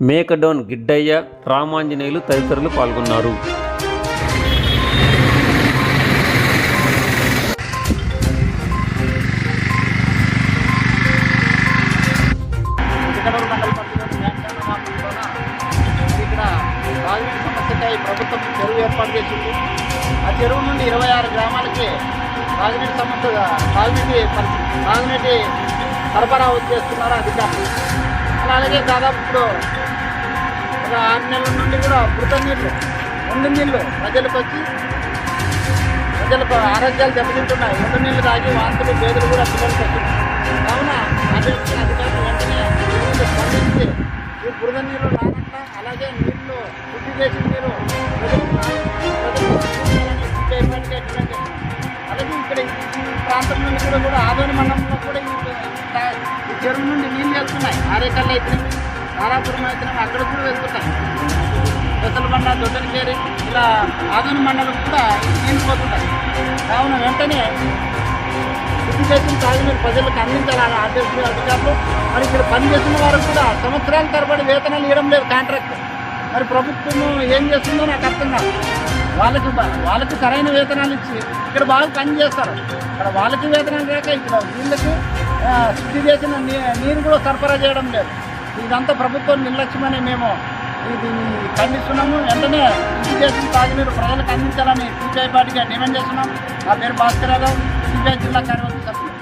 మేకడోన్ గిడ్డయ్య రామాంజనేయులు తదితరులు పాల్గొన్నారు. చిక్కడూరు ప్రభుత్వం చెరువు ఏర్పాటు చేసింది. ఆ చెరువు నుండి ఇరవై ఆరు గ్రామాలకి తాగునీటి సమస్య తాగునీటి తాగునీటి సరఫరా చేస్తున్నారు అధికారులు? అలాగే దాదాపు ఇప్పుడు ఒక ఆరు నెలల నుండి కూడా మృత నీళ్ళు రెండు నీళ్ళు ప్రజలకు వచ్చి ప్రజలకు ఆరోగ్యాలు దెబ్బతింటున్నాయి. రెండు నీళ్ళు తాగి వాంతులు పేదలు కూడా పిల్లలకు వస్తున్నాయి కావున అభివృద్ధి అధికారులు వెంటనే స్పందించి ఈ బురద నీళ్ళు రాకుండా అలాగే నీళ్ళు శుద్ధి చేసిన నీరు అలాగే ఇక్కడ ప్రాంతం నుండి కూడా కూడా ఆదోని మండలంలో కూడా ఈ చెరువు నుండి నీళ్ళు వెళ్తున్నాయి ఆరేకల్లు అయితే తారాపురం అయితే అక్కడ కూడా వెళ్తున్నాయి పెద్దలబండ దొడ్డనికేరి ఇలా ఆదోని మండలం కూడా నీళ్ళు కావున వెంటనే శుద్ధి చేసిన తాగునీరు ప్రజలకు అందించాలని ఆదేశించిన అధికారులు. మరి ఇక్కడ పనిచేసిన వారు కూడా సంవత్సరాల తరబడి వేతనాలు ఇవ్వడం లేదు కాంట్రాక్ట్. మరి ప్రభుత్వం ఏం చేస్తుందో నాకు అర్థం కాదు. వాళ్ళకి వాళ్ళకి సరైన వేతనాలు ఇచ్చి ఇక్కడ బాగా పని చేస్తారు. ఇక్కడ వాళ్ళకి వేతనాలు లేక ఇక్కడ వీళ్ళకి శుద్ధి చేసిన నీ- నీరు కూడా సరఫరా చేయడం లేదు. ఇదంతా ప్రభుత్వం నిర్లక్ష్యమని మేము ఇది ఖండిస్తున్నాము. వెంటనే శుద్ధి తాగునీరు ప్రజలకు అందించాలని సిపిఐ పార్టీగా డిమాండ్ చేస్తున్నాం. నా పేరు భాస్కర్ యాదవ్ సిపిఐ జిల్లా కార్యవర్గ సభ్యులు